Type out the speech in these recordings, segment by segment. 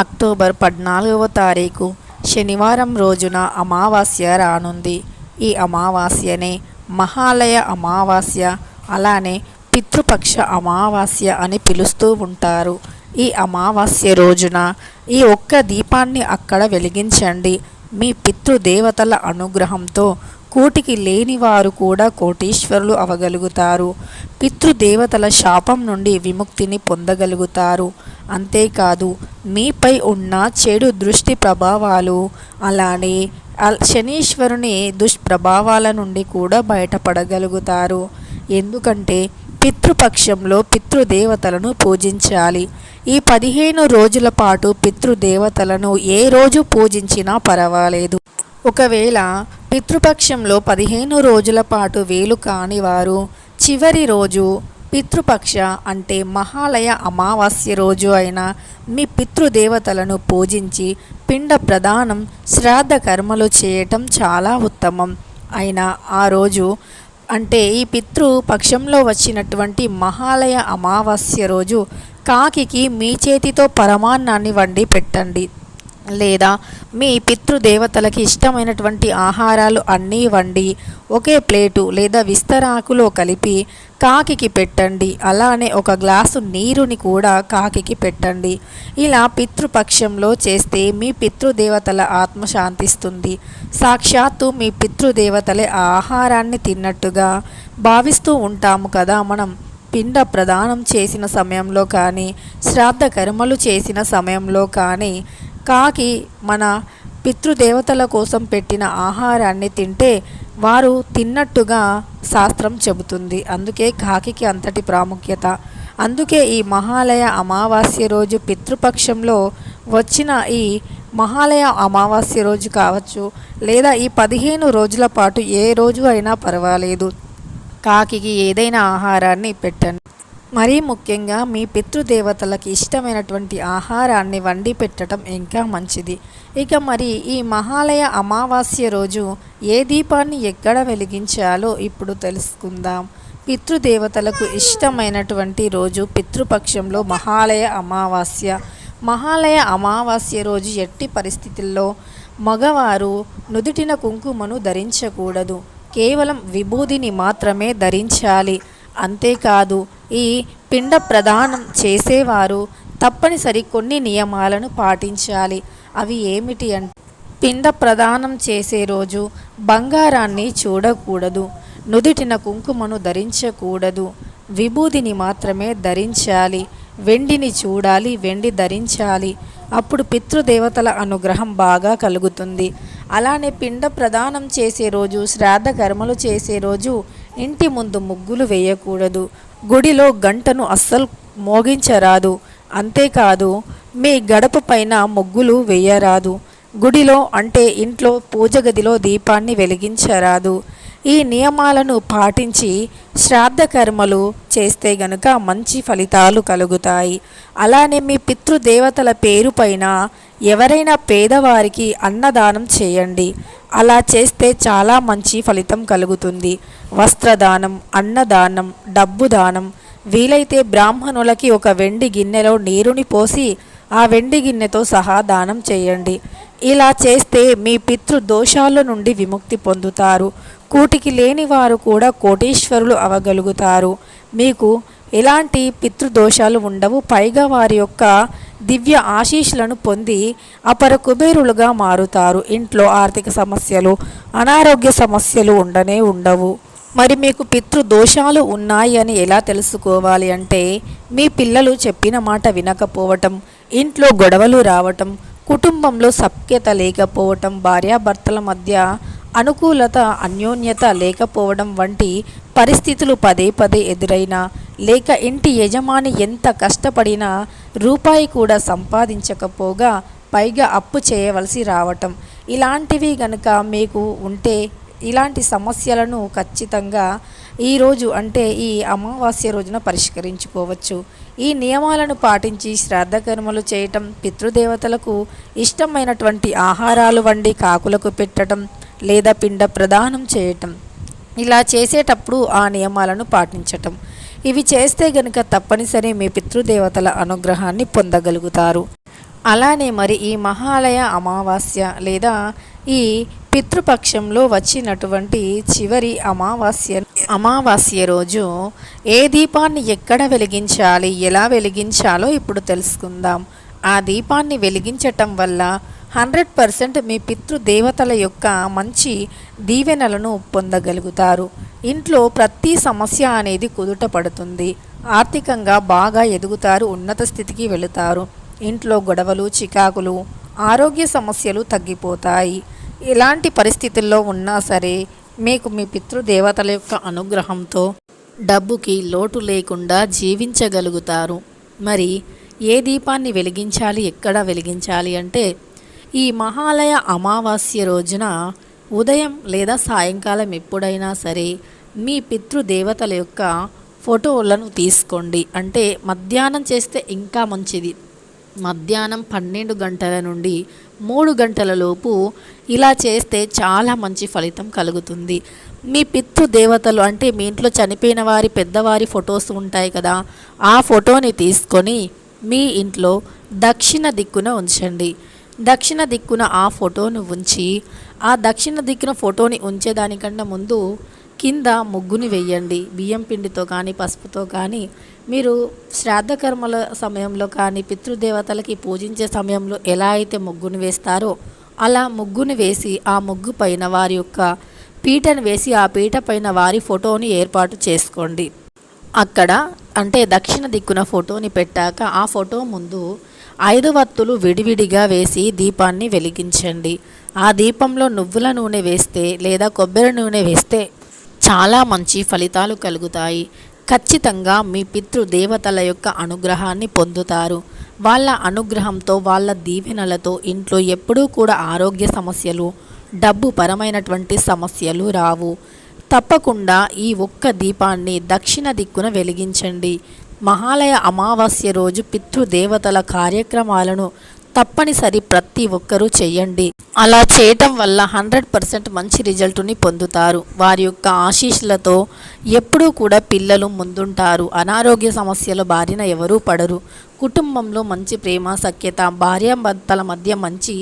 October పద్నాలుగవ తారీఖు శనివారం రోజున అమావాస్య రానుంది. ఈ అమావాస్యనే మహాలయ అమావాస్య అలానే పితృపక్ష అమావాస్య అని పిలుస్తూ ఉంటారు. ఈ అమావాస్య రోజున ఈ ఒక్క దీపాన్ని అక్కడ వెలిగించండి. మీ పితృదేవతల అనుగ్రహంతో కోటికి లేని వారు కూడా కోటీశ్వరులు అవగలుగుతారు. పితృదేవతల శాపం నుండి విముక్తిని పొందగలుగుతారు. అంతేకాదు మీపై ఉన్న చెడు దృష్టి ప్రభావాలు అలానే శనీశ్వరుని దుష్ప్రభావాల నుండి కూడా బయటపడగలుగుతారు. ఎందుకంటే పితృపక్షంలో పితృదేవతలను పూజించాలి. ఈ పదిహేను రోజుల పాటు పితృదేవతలను ఏ రోజు పూజించినా పర్వాలేదు. ఒకవేళ పితృపక్షంలో పదిహేను రోజుల పాటు వేలు కాని వారు చివరి రోజు పితృపక్ష అంటే మహాలయ అమావాస్య రోజు అయిన మీ పితృదేవతలను పూజించి పిండ ప్రదానం శ్రాద్ధ కర్మలు చేయటం చాలా ఉత్తమం. అయినా ఆ రోజు అంటే ఈ పితృ పక్షంలో వచ్చినటువంటి మహాలయ అమావాస్య రోజు కాకికి మీ చేతితో పరమాన్నాన్ని వండి పెట్టండి. లేదా మీ పితృదేవతలకి ఇష్టమైనటువంటి ఆహారాలు అన్నీ వండి ఒకే ప్లేటు లేదా విస్తరాకులో కలిపి కాకికి పెట్టండి. అలానే ఒక గ్లాసు నీరుని కూడా కాకికి పెట్టండి. ఇలా పితృపక్షంలో చేస్తే మీ పితృదేవతల ఆత్మ శాంతిస్తుంది. సాక్షాత్తు మీ పితృదేవతలే ఆ ఆహారాన్ని తిన్నట్టుగా భావిస్తూ ఉంటాము కదా మనం. పిండ ప్రదానం చేసిన సమయంలో కానీ శ్రాద్ధ కర్మలు చేసిన సమయంలో కానీ కాకి మన పితృదేవతల కోసం పెట్టిన ఆహారాన్ని తింటే వారు తిన్నట్టుగా శాస్త్రం చెబుతుంది. అందుకే కాకికి అంతటి ప్రాముఖ్యత. అందుకే ఈ మహాలయ అమావాస్య రోజు పితృపక్షంలో వచ్చిన ఈ మహాలయ అమావాస్య రోజు కావచ్చు లేదా ఈ పదిహేను రోజుల పాటు ఏ రోజు అయినా పర్వాలేదు. కాకి ఏదైనా ఆహారాన్ని పెట్టండి. మరీ ముఖ్యంగా మీ పితృదేవతలకి ఇష్టమైనటువంటి ఆహారాన్ని వండి పెట్టడం ఇంకా మంచిది. ఇక మరి ఈ మహాలయ అమావాస్య రోజు ఏ దీపాన్ని ఎక్కడ వెలిగించాలో ఇప్పుడు తెలుసుకుందాం. పితృదేవతలకు ఇష్టమైనటువంటి రోజు పితృపక్షంలో మహాలయ అమావాస్య. మహాలయ అమావాస్య రోజు ఎట్టి పరిస్థితుల్లో మగవారు నుదుటిన కుంకుమను ధరించకూడదు. కేవలం విభూదిని మాత్రమే ధరించాలి. అంతేకాదు ఈ పిండ ప్రదానం చేసేవారు తప్పనిసరి కొన్ని నియమాలను పాటించాలి. అవి ఏమిటి అంటే పిండ ప్రదానం చేసే రోజు బంగారాన్ని చూడకూడదు. నుదిటిన కుంకుమను ధరించకూడదు. విభూదిని మాత్రమే ధరించాలి. వెండిని చూడాలి. వెండి ధరించాలి. అప్పుడు పితృదేవతల అనుగ్రహం బాగా కలుగుతుంది. అలానే పిండ ప్రదానం చేసే రోజు శ్రాద్ధ కర్మలు చేసే రోజు ఇంటి ముందు ముగ్గులు వేయకూడదు. గుడిలో గంటను అస్సలు మోగించరాదు. అంతేకాదు మీ గడప పైన ముగ్గులు వేయరాదు. గుడిలో అంటే ఇంట్లో పూజ గదిలో దీపాన్ని వెలిగించరాదు. ఈ నియమాలను పాటించి శ్రాద్ధ కర్మలు చేస్తే గనుక మంచి ఫలితాలు కలుగుతాయి. అలానే మీ పితృదేవతల పేరు పైన ఎవరైనా పేదవారికి అన్నదానం చేయండి. అలా చేస్తే చాలా మంచి ఫలితం కలుగుతుంది. వస్త్రదానం అన్నదానం డబ్బు దానం వీలైతే బ్రాహ్మణులకి ఒక వెండి గిన్నెలో నీరుని పోసి ఆ వెండి గిన్నెతో సహా దానం చేయండి. ఇలా చేస్తే మీ పితృ దోషాల నుండి విముక్తి పొందుతారు. కూటికి లేని వారు కూడా కోటీశ్వరులు అవగలుగుతారు. మీకు ఎలాంటి పితృదోషాలు ఉండవు. పైగా వారి యొక్క దివ్య ఆశీస్సులను పొంది అపర కుబేరులుగా మారుతారు. ఇంట్లో ఆర్థిక సమస్యలు అనారోగ్య సమస్యలు ఉండనే ఉండవు. మరి మీకు పితృ దోషాలు ఉన్నాయి అని ఎలా తెలుసుకోవాలి అంటే మీ పిల్లలు చెప్పిన మాట వినకపోవటం ఇంట్లో గొడవలు రావటం కుటుంబంలో సఖ్యత లేకపోవటం భార్యాభర్తల మధ్య అనుకూలత అన్యోన్యత లేకపోవడం వంటి పరిస్థితులు పదే పదే ఎదురైనా లేక ఇంటి యజమాని ఎంత కష్టపడినా రూపాయి కూడా సంపాదించకపోగా పైగా అప్పు చేయవలసి రావటం. ఇలాంటివి గనుక మీకు ఉంటే ఇలాంటి సమస్యలను ఖచ్చితంగా ఈరోజు అంటే ఈ అమావాస్య రోజున పరిష్కరించుకోవచ్చు. ఈ నియమాలను పాటించి శ్రాద్ధకర్మలు చేయటం పితృదేవతలకు ఇష్టమైనటువంటి ఆహారాలు వండి కాకులకు పెట్టడం లేదా పిండ ప్రదానం చేయటం. ఇలా చేసేటప్పుడు ఆ నియమాలను పాటించటం. ఇవి చేస్తే గనుక తప్పనిసరి మీ పితృదేవతల అనుగ్రహాన్ని పొందగలుగుతారు. అలానే మరి ఈ మహాలయ అమావాస్య లేదా ఈ పితృపక్షంలో వచ్చినటువంటి చివరి అమావాస్య అమావాస్య రోజు ఏ దీపాన్ని ఎక్కడ వెలిగించాలి ఎలా వెలిగించాలో ఇప్పుడు తెలుసుకుందాం. ఆ దీపాన్ని వెలిగించటం వల్ల హండ్రెడ్ పర్సెంట్ మీ పితృదేవతల యొక్క మంచి దీవెనలను పొందగలుగుతారు. ఇంట్లో ప్రతి సమస్య అనేది కుదుట పడుతుంది. ఆర్థికంగా బాగా ఎదుగుతారు ఉన్నత స్థితికి వెళుతారు. ఇంట్లో గొడవలు చికాకులు ఆరోగ్య సమస్యలు తగ్గిపోతాయి. ఎలాంటి పరిస్థితుల్లో ఉన్నా సరే మీకు మీ పితృదేవతల యొక్క అనుగ్రహంతో డబ్బుకి లోటు లేకుండా జీవించగలుగుతారు. మరి ఏ దీపాన్ని వెలిగించాలి ఎక్కడ వెలిగించాలి అంటే ఈ మహాలయ అమావాస్య రోజున ఉదయం లేదా సాయంకాలం ఎప్పుడైనా సరే మీ పితృదేవతల యొక్క ఫోటోలను తీసుకోండి. అంటే మధ్యాహ్నం చేస్తే ఇంకా మంచిది. మధ్యాహ్నం పన్నెండు గంటల నుండి మూడు గంటల లోపు ఇలా చేస్తే చాలా మంచి ఫలితం కలుగుతుంది. మీ పితృ దేవతలు అంటే మీ ఇంట్లో చనిపోయిన వారి పెద్దవారి ఫొటోస్ ఉంటాయి కదా ఆ ఫోటోని తీసుకొని మీ ఇంట్లో దక్షిణ దిక్కున ఉంచండి. దక్షిణ దిక్కున ఆ ఫోటోను ఉంచి ఆ దక్షిణ దిక్కున ఫోటోని ఉంచేదానికన్నా ముందు కింద ముగ్గుని వెయ్యండి బియ్యం పిండితో కానీ పసుపుతో కానీ. మీరు శ్రాద్ధ కర్మల సమయంలో కానీ పితృదేవతలకి పూజించే సమయంలో ఎలా అయితే ముగ్గుని వేస్తారో అలా ముగ్గుని వేసి ఆ ముగ్గు పైన వారి యొక్క పీటను వేసి ఆ పీట పైన వారి ఫోటోని ఏర్పాటు చేసుకోండి. అక్కడ అంటే దక్షిణ దిక్కున ఫోటోని పెట్టాక ఆ ఫోటో ముందు ఐదు వత్తులు విడివిడిగా వేసి దీపాన్ని వెలిగించండి. ఆ దీపంలో నువ్వుల నూనె వేస్తే లేదా కొబ్బరి నూనె వేస్తే చాలా మంచి ఫలితాలు కలుగుతాయి. ఖచ్చితంగా మీ పితృదేవతల యొక్క అనుగ్రహాన్ని పొందుతారు. వాళ్ళ అనుగ్రహంతో వాళ్ళ దీవెనలతో ఇంట్లో ఎప్పుడూ కూడా ఆరోగ్య సమస్యలు డబ్బు పరమైనటువంటి సమస్యలు రావు. తప్పకుండా ఈ ఒక్క దీపాన్ని దక్షిణ దిక్కున వెలిగించండి. మహాలయ అమావాస్య రోజు పితృదేవతల కార్యక్రమాలను తప్పనిసరి ప్రతి ఒక్కరూ చేయండి. అలా చేయటం వల్ల హండ్రెడ్ పర్సెంట్ మంచి రిజల్ట్ని పొందుతారు. వారి యొక్క ఆశీస్సులతో ఎప్పుడూ కూడా పిల్లలు ముందుంటారు. అనారోగ్య సమస్యల బారిన ఎవరూ పడరు. కుటుంబంలో మంచి ప్రేమ సఖ్యత భార్యాభర్తల మధ్య మంచి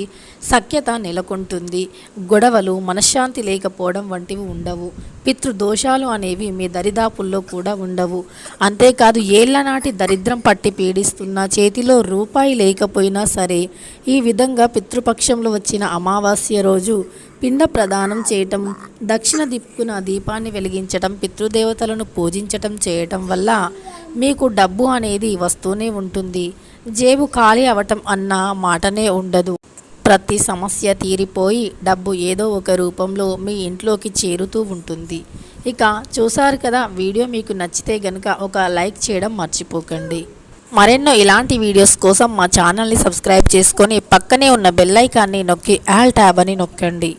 సఖ్యత నెలకొంటుంది. గొడవలు మనశ్శాంతి లేకపోవడం వంటివి ఉండవు. పితృదోషాలు అనేవి మీ దరిదాపుల్లో కూడా ఉండవు. అంతేకాదు ఏళ్ళనాటి దరిద్రం పట్టి పీడిస్తున్న చేతిలో రూపాయి లేకపోయినా సరే ఈ విధంగా పితృపక్షంలో వచ్చిన అమావాస్య రోజు పిండ ప్రదానం చేయటం దక్షిణ దిక్కున దీపాన్ని వెలిగించటం పితృదేవతలను పూజించటం చేయటం వల్ల మీకు డబ్బు అనేది వస్తూనే ఉంటుంది. జేబు ఖాళీ అవటం అన్న మాటనే ఉండదు. ప్రతి సమస్య తీరిపోయి డబ్బు ఏదో ఒక రూపంలో మీ ఇంట్లోకి చేరుతూ ఉంటుంది. ఇక చూసారు కదా వీడియో మీకు నచ్చితే గనుక ఒక లైక్ చేయడం మర్చిపోకండి. మరెన్నో ఇలాంటి వీడియోస్ కోసం మా ఛానల్ని సబ్స్క్రైబ్ చేసుకొని పక్కనే ఉన్న బెల్ ఐకాన్ని నొక్కి ఆల్ ట్యాబ్ అని నొక్కండి.